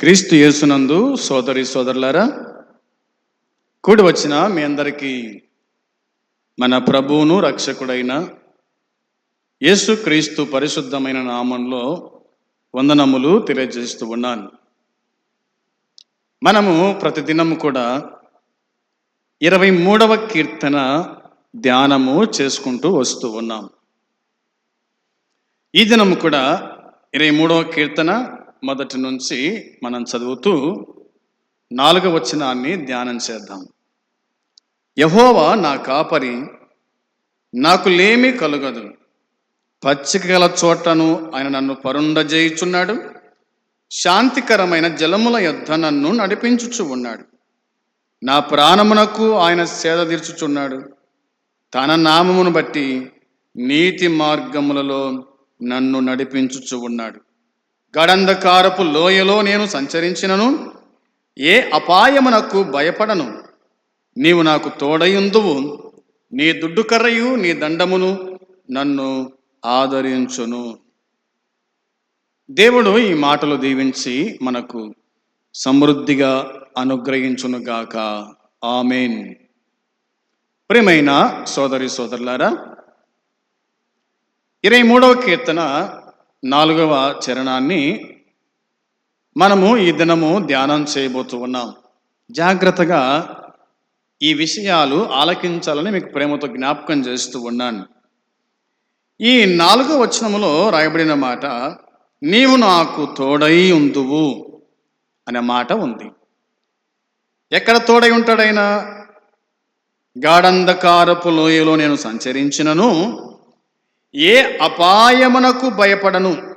క్రీస్తు యేసునందు సోదరి సోదరులారా కూడి వచ్చిన మీ అందరికీ మన ప్రభువును రక్షకుడైన యేసు క్రీస్తు పరిశుద్ధమైన నామంలో వందనములు తెలియజేస్తూ ఉన్నాను. మనము ప్రతిదినము కూడా ఇరవై మూడవ కీర్తన ధ్యానము చేసుకుంటూ వస్తూ ఉన్నాం. ఈ దినము కూడా ఇరవై మూడవ కీర్తన మొదటి నుంచి మనం చదువుతూ నాలుగవ వచనాన్ని ధ్యానం చేద్దాం. యహోవా నా కాపరి నాకు లేమి కలుగదు. పచ్చిక గల చోటను ఆయన నన్ను పరుండజేయుచున్నాడు. శాంతికరమైన జలముల యొద్ద నన్ను నడిపించుచు ఉన్నాడు. నా ప్రాణమునకు ఆయన సేద తీర్చుచున్నాడు. తన నామమును బట్టి నీతి మార్గములలో నన్ను నడిపించుచు ఉన్నాడు. గడంధకారపు లోయలో నేను సంచరించినను. ఏ అపాయమునకు భయపడను. నీవు నాకు తోడయుందువు. నీ దుడ్డు కర్రయు నీ దండమును నన్ను ఆదరించును. దేవుడు ఈ మాటలు దీవించి మనకు సమృద్ధిగా అనుగ్రహించునుగాక ఆమెన్. ప్రియమైన సోదరి సోదరులారా ఇరవై మూడవ కీర్తన నాలుగవ చరణాన్ని మనము ఈ దినము ధ్యానం చేయబోతూ ఉన్నాం. జాగ్రత్తగా ఈ విషయాలు ఆలకించాలని మీకు ప్రేమతో జ్ఞాపకం చేస్తూ ఉన్నాను. ఈ నాలుగో వచనములో రాయబడిన మాట నీవు నాకు తోడై ఉందువు అనే మాట ఉంది. ఎక్కడ తోడై ఉంటాడైనా? గాఢంధకారపు లోయలో నేను సంచరించినను ఏ అపాయమునకు భయపడను.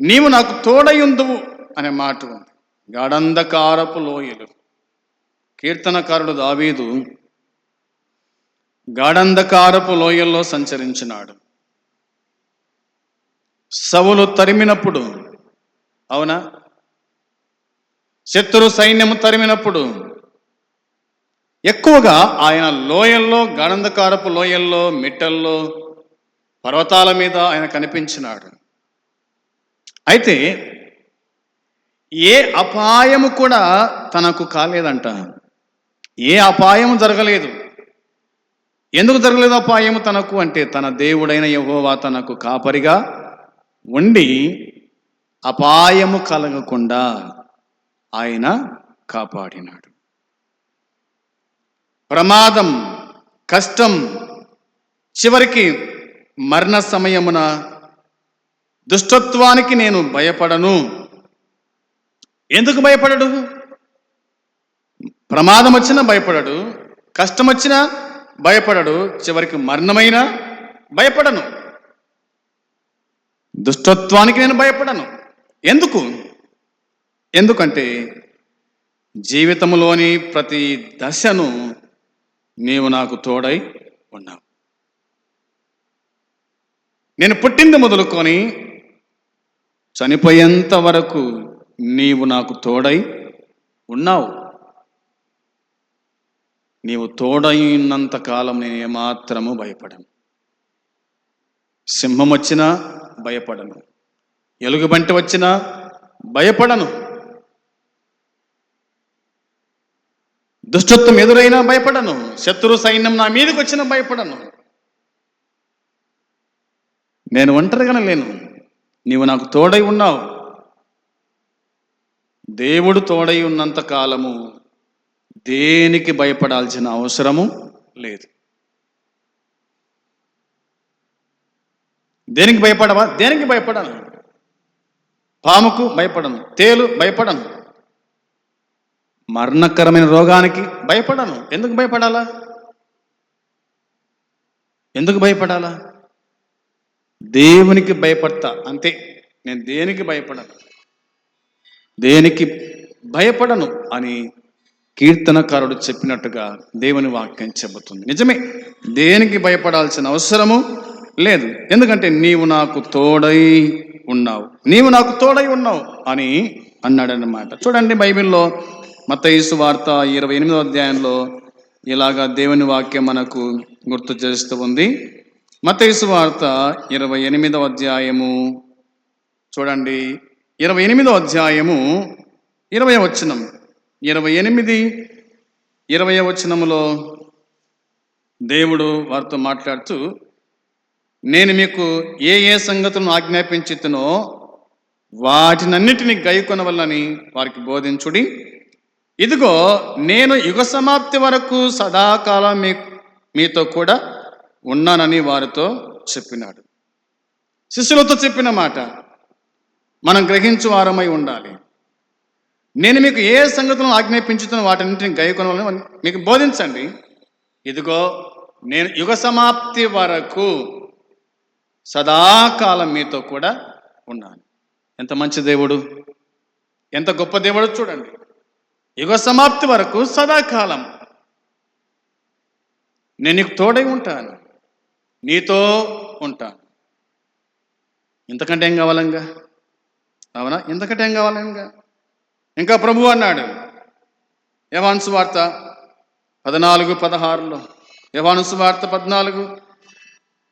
నీవు నాకు తోడయుందువు అనే మాట ఉంది. గాఢంధకారపు లోయలు. కీర్తనకారుడు దావీదు గాఢంధకారపు లోయల్లో సంచరించినాడు. సవులు తరిమినప్పుడు అవునా? శత్రు సైన్యము తరిమినప్పుడు ఎక్కువగా ఆయన లోయల్లో గాఢంధకారపు లోయల్లో మిట్టల్లో పర్వతాల మీద ఆయన కనిపించినాడు. అయితే ఏ అపాయము కూడా తనకు కాలేదంట. ఏ అపాయము జరగలేదు. ఎందుకు జరగలేదు అపాయము తనకు? అంటే తన దేవుడైన యహోవా తనకు కాపరిగా ఉండి అపాయము కలగకుండా ఆయన కాపాడినాడు. ప్రమాదం కష్టం చివరికి మరణ సమయమున దుష్టత్వానికి నేను భయపడను. ఎందుకు భయపడడు? ప్రమాదం వచ్చినా భయపడడు కష్టం వచ్చినా భయపడడు చివరికి మరణమైనా భయపడను. దుష్టత్వానికి నేను భయపడను. ఎందుకు? ఎందుకంటే జీవితంలోని ప్రతి దశను నీవు నాకు తోడై ఉన్నావు. నేను పుట్టింది మొదలుకొని చనిపోయేంత వరకు నీవు నాకు తోడై ఉన్నావు. నీవు తోడైనంత కాలం నేను ఏమాత్రము భయపడను. సింహం వచ్చినా భయపడను. ఎలుగుబంటి వచ్చినా భయపడను. దుష్టత్వం ఎదురైనా భయపడను. శత్రు సైన్యం నా మీదకి వచ్చినా భయపడను. నేను ఒంటరిగానే లేను. నీవు నాకు తోడై ఉన్నావు. దేవుడు తోడై ఉన్నంత కాలము దేనికి భయపడాల్సిన అవసరము లేదు. దేనికి భయపడవా? దేనికి భయపడను? పాముకు భయపడను తేలు భయపడను. మరణకరమైన రోగానికి భయపడను. ఎందుకు భయపడాలా? ఎందుకు భయపడాలా? దేవునికి భయపడతా అంతే. నేను దేనికి భయపడను? దేనికి భయపడను అని కీర్తనకారుడు చెప్పినట్టుగా దేవుని వాక్యం చెబుతుంది. నిజమే దేనికి భయపడాల్సిన అవసరము లేదు. ఎందుకంటే నీవు నాకు తోడై ఉన్నావు. నీవు నాకు తోడై ఉన్నావు అని అన్నాడన్నమాట. చూడండి బైబిల్లో మత్తయిసు వార్త ఇరవై ఎనిమిదో అధ్యాయంలో ఇలాగా దేవుని వాక్యం మనకు గుర్తు చేస్తూ ఉంది. మత్తయిసు వార్త ఇరవై ఎనిమిదవ అధ్యాయము. చూడండి ఇరవై ఎనిమిదవ అధ్యాయము ఇరవై వచనం. ఇరవై ఎనిమిది ఇరవై వచనములో దేవుడు వారితో మాట్లాడుతూ నేను మీకు ఏ ఏ సంగతులను ఆజ్ఞాపించుతునో వాటినన్నిటిని గైకొనవల్లని వారికి బోధించుడి. ఇదిగో నేను యుగ సమాప్తి వరకు సదాకాలం మీ మీతో కూడా ఉన్నానని వారితో చెప్పినాడు. శిష్యులతో చెప్పిన మాట మనం గ్రహించు వారమై ఉండాలి. నేను మీకు ఏ సంగతులను ఆజ్ఞాపించుతున్న వాటన్నింటిని గైకొనవాలని మీకు బోధించండి. ఇదిగో నేను యుగ సమాప్తి వరకు సదాకాలం మీతో కూడా ఉన్నాను. ఎంత మంచి దేవుడు ఎంత గొప్ప దేవుడు చూడండి. యుగ సమాప్తి వరకు సదాకాలం నేను నీకు తోడై ఉంటాను. నీతో ఉంటాను. ఇంతకంటే ఏం కావాలంగా? అవునా? ఇంతకంటే ఏం కావాలంగా? ఇంకా ప్రభు అన్నాడు యవాన్సు వార్త పద్నాలుగు పదహారులో. యవాన్సు వార్త పద్నాలుగు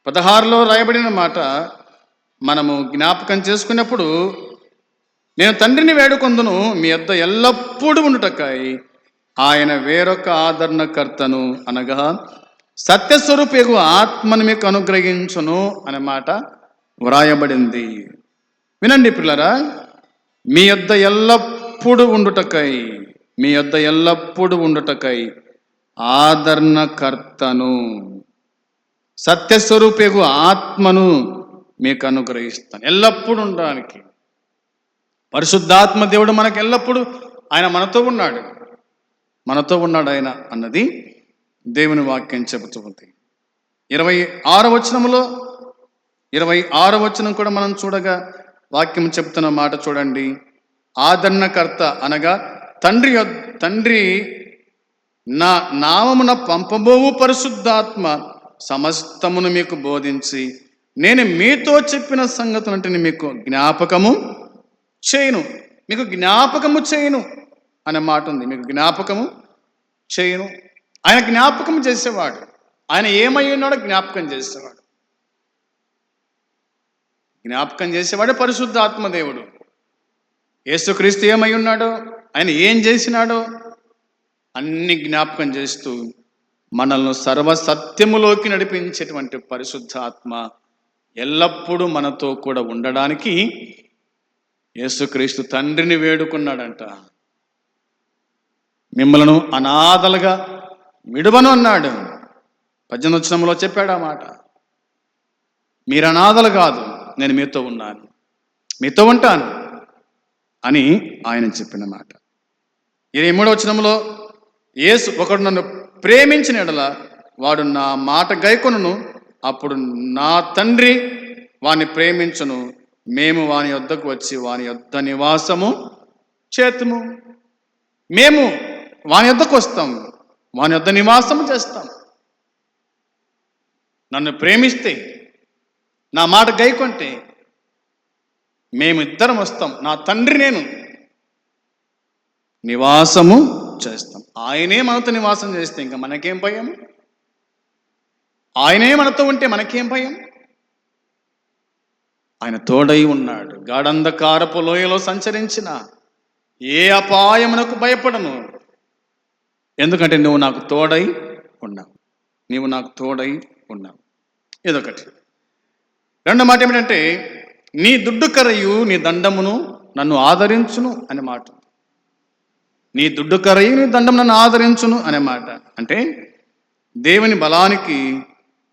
పదహారులో రాయబడిన మాట మనము జ్ఞాపకం చేసుకున్నప్పుడు నేను తండ్రిని వేడుకొందును మీ యొద్ద ఎల్లప్పుడూ ఉండుటకాయి ఆయన వేరొక ఆదరణకర్తను అనగా సత్యస్వరూపేగు ఆత్మను మీకు అనుగ్రహించును అనే మాట వ్రాయబడింది. వినండి పిల్లరా మీ యొద్ద ఎల్లప్పుడూ ఉండుటకై మీ యొద్ద ఎల్లప్పుడూ ఉండుటకై ఆదరణకర్తను సత్యస్వరూపేగు ఆత్మను మీకు అనుగ్రహిస్తాను. ఎల్లప్పుడూ ఉండడానికి. పరిశుద్ధాత్మ దేవుడు మనకు ఎల్లప్పుడూ ఆయన మనతో ఉన్నాడు. మనతో ఉన్నాడు ఆయన అన్నది దేవుని వాక్యం చెబుతుంది ఇరవై ఆరో వచనంలో ఇరవై ఆరో వచనం కూడా మనం చూడగా వాక్యం చెప్తున్న మాట చూడండి. ఆదరణకర్త అనగా తండ్రి తండ్రి నా నామమున పంపబోవు పరిశుద్ధాత్మ సమస్తమును మీకు బోధించి నేను మీతో చెప్పిన సంగతులంటే మీకు జ్ఞాపకము చేయను. మీకు జ్ఞాపకము చేయను అనే మాట ఉంది. మీకు జ్ఞాపకము చేయను. ఆయన జ్ఞాపకం చేసేవాడు. ఆయన ఏమై ఉన్నాడో జ్ఞాపకం చేసేవాడు. జ్ఞాపకం చేసేవాడే పరిశుద్ధ ఆత్మదేవుడు యేసుక్రీస్తు ఏమై ఉన్నాడో ఆయన ఏం చేసినాడో అన్ని జ్ఞాపకం చేస్తూ మనల్ని సర్వసత్యములోకి నడిపించేటువంటి పరిశుద్ధాత్మ ఎల్లప్పుడూ మనతో కూడా ఉండడానికి యేసుక్రీస్తు తండ్రిని వేడుకున్నాడంట. మిమ్మలను అనాథలుగా విడువను అన్నాడు. పద్దెనిమిది చెప్పాడు ఆ మాట. మీరు అనాథలు కాదు నేను మీతో ఉన్నాను. మీతో ఉంటాను అని ఆయన చెప్పిన మాట. ఇరవై మూడవ వచనంలో యేసు ఒకడు నన్ను ప్రేమించిన ఎడల వాడు నా మాట గైకొనును అప్పుడు నా తండ్రి వాని ప్రేమించును. మేము వాని యొద్దకు వచ్చి వాని యొద్ద నివాసము చేతుము. మేము వాని యొద్దకు వస్తాము వాని యొద్ద నివాసం చేస్తాం. నన్ను ప్రేమిస్తే నా మాట గైకొంటే మేమిద్దరం వస్తాం. నా తండ్రి నేను నివాసము చేస్తాం. ఆయనే మనతో నివాసం చేస్తే ఇంకా మనకేం భయం? ఆయనే మనతో ఉంటే మనకేం భయం? ఆయన తోడై ఉన్నాడు. గాఢంధకారపు లోయలో సంచరించిన ఏ అపాయమునకు భయపడను? ఎందుకంటే నువ్వు నాకు తోడై ఉన్నావు. నీవు నాకు తోడై ఉన్నావు. ఇదొకటి. రెండో మాట ఏమిటంటే నీ దుడ్డు కరయు నీ దండమును నన్ను ఆదరించును అనే మాట. నీ దుడ్డు కరయు నీ దండం నన్ను ఆదరించును అనే మాట. అంటే దేవుని బలానికి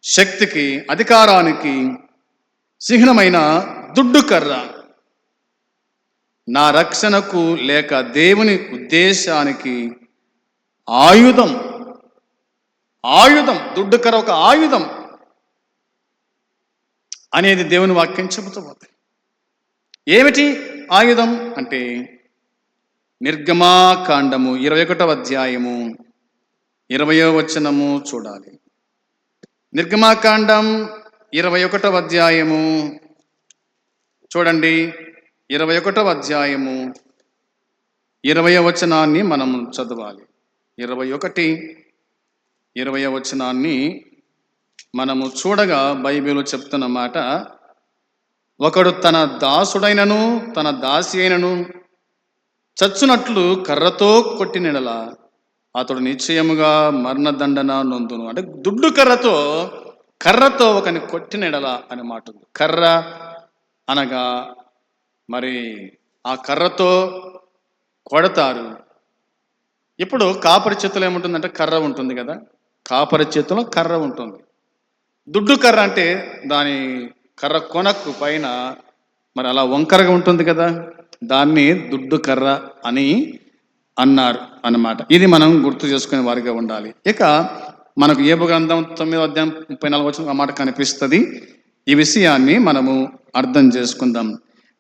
శక్తికి అధికారానికి చిహ్నమైన దుడ్డు కర్ర. నా రక్షణకు లేక దేవుని ఉద్దేశానికి ఆయుధం. ఆయుధం దుడ్డు కర ఒక ఆయుధం అనేది దేవుని వాక్యం చెబుతూ ఏమిటి ఆయుధం అంటే? నిర్గమాకాండము ఇరవై ఒకటవ అధ్యాయము ఇరవయో వచనము చూడాలి. నిర్గమాకాండం ఇరవై ఒకటవ అధ్యాయము చూడండి. ఇరవై ఒకటవ అధ్యాయము ఇరవయ వచనాన్ని మనం చదవాలి. ఇరవై ఒకటి ఇరవై వచనాన్ని మనము చూడగా బైబిల్ చెప్తున్న మాట ఒకడు తన దాసుడైనను తన దాసి అయినను చచ్చునట్లు కర్రతో కొట్టినెడల అతడు నిశ్చయముగా మరణదండన నొందును. అంటే దుడ్డు కర్రతో కర్రతో ఒకని కొట్టినెడల అనే మాట ఉంది. కర్ర అనగా మరి ఆ కర్రతో కొడతారు. ఇప్పుడు కాపరి చేతిలో ఏముంటుందంటే కర్ర ఉంటుంది కదా? కాపరి చేతిలో కర్ర ఉంటుంది. దుడ్డు కర్ర అంటే దాని కర్ర కొనకు పైన మరి అలా వంకరగా ఉంటుంది కదా? దాన్ని దుడ్డు కర్ర అని అన్నారు అన్నమాట. ఇది మనం గుర్తు చేసుకునే వారిగా ఉండాలి. ఇక మనకు ఏబు గ్రంథం తొమ్మిదో అధ్యాయం ముప్పై నాలుగు వచ్చిన మాట కనిపిస్తుంది. ఈ విషయాన్ని మనము అర్థం చేసుకుందాం.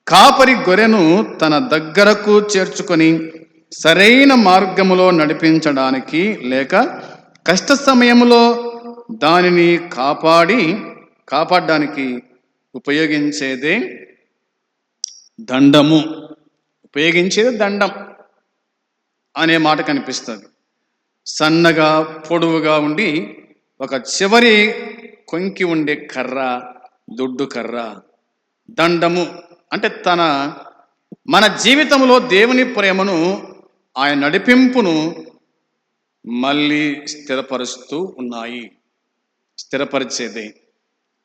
కాపరి గొర్రెను తన దగ్గరకు చేర్చుకొని సరైన మార్గములో నడిపించడానికి లేక కష్ట సమయంలో దానిని కాపాడి కాపాడడానికి ఉపయోగించేదే దండము. ఉపయోగించేది దండం అనే మాట కనిపిస్తుంది. సన్నగా పొడవుగా ఉండి ఒక చివరి కొంకి ఉండే కర్ర దుడ్డు కర్ర దండము. అంటే తన మన జీవితంలో దేవుని ప్రేమను ఆయన నడిపింపును మళ్ళీ స్థిరపరుస్తూ ఉన్నాయి. స్థిరపరిచేదే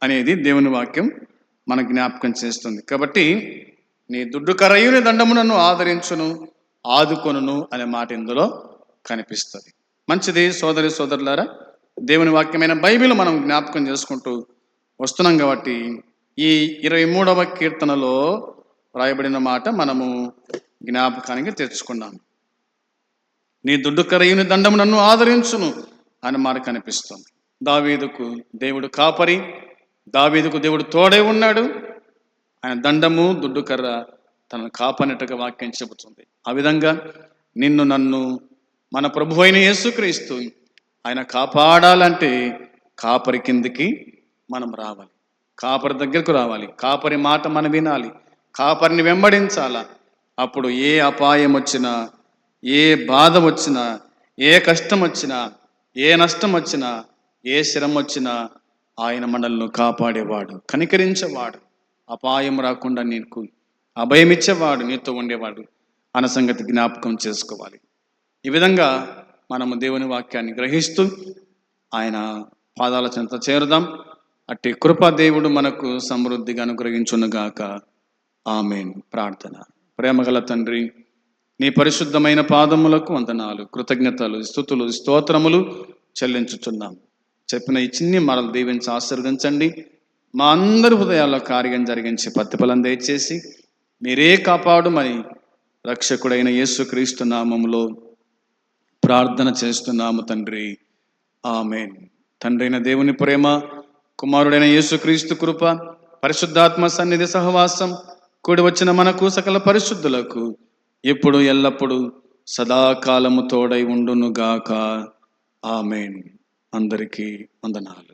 అనేది దేవుని వాక్యం మన జ్ఞాపకం చేస్తుంది. కాబట్టి నీ దుడ్డు కరయుని దండమునను ఆదరించును ఆదుకొనును అనే మాట ఇందులో కనిపిస్తుంది. మంచిది సోదరి సోదరులారా దేవుని వాక్యమైన బైబిల్ మనం జ్ఞాపకం చేసుకుంటూ వస్తున్నాం కాబట్టి ఈ ఇరవై మూడవ కీర్తనలో రాయబడిన మాట మనము జ్ఞాపకానికి తెచ్చుకున్నాము నీ దుడ్డు కరయుని దండము నన్ను ఆదరించును అని మనకు అనిపిస్తుంది. దావీదుకు దేవుడు కాపరి దావీదుకు దేవుడు తోడే ఉన్నాడు. ఆయన దండము దుడ్డు కర్ర తనను కాపనట్టుగా వాక్యం చెబుతుంది. ఆ విధంగా నిన్ను నన్ను మన ప్రభు అయిన యేసుక్రీస్తు ఆయన కాపాడాలంటే కాపరి కిందికి మనం రావాలి. కాపరి దగ్గరకు రావాలి. కాపరి మాట మనం వినాలి. కాపరిని వెంబడించాలా? అప్పుడు ఏ అపాయం వచ్చినా ఏ బాధ వచ్చినా ఏ కష్టం వచ్చినా ఏ నష్టం వచ్చినా ఏ శ్రమ వచ్చినా ఆయన మనల్ని కాపాడేవాడు కనికరించేవాడు. అపాయం రాకుండా నీకు అభయం ఇచ్చేవాడు నీతో ఉండేవాడు అన్న సంగతి జ్ఞాపకం చేసుకోవాలి. ఈ విధంగా మనము దేవుని వాక్యాన్ని గ్రహిస్తూ ఆయన పాదాల చెంత చేరుదాం. అట్టి కృపా దేవుడు మనకు సమృద్ధిగా అనుగ్రహించునుగాక. ఆమె ప్రార్థన. ప్రేమగల తండ్రి నీ పరిశుద్ధమైన పాదములకు వందనాలు కృతజ్ఞతలు స్థుతులు స్తోత్రములు చెల్లించుచున్నాం. చెప్పిన ఈ చిన్ని మరలు దీవించి ఆశీర్వదించండి. మా అందరి హృదయాల్లో కార్యం జరిగించి పత్తిఫలం దయచేసి మీరే కాపాడుమని రక్షకుడైన యేసుక్రీస్తు నామములో ప్రార్థన చేస్తున్నాము తండ్రి. ఆమెన్. తండ్రి అయిన దేవుని ప్రేమ కుమారుడైన యేసుక్రీస్తు కృప పరిశుద్ధాత్మ సన్నిధి సహవాసం కూడి వచ్చిన మనకు సకల పరిశుద్ధులకు ఇప్పుడు ఎల్లప్పుడూ సదాకాలము తోడై ఉండునుగాక. ఆమెన్. అందరికీ వందనాలు.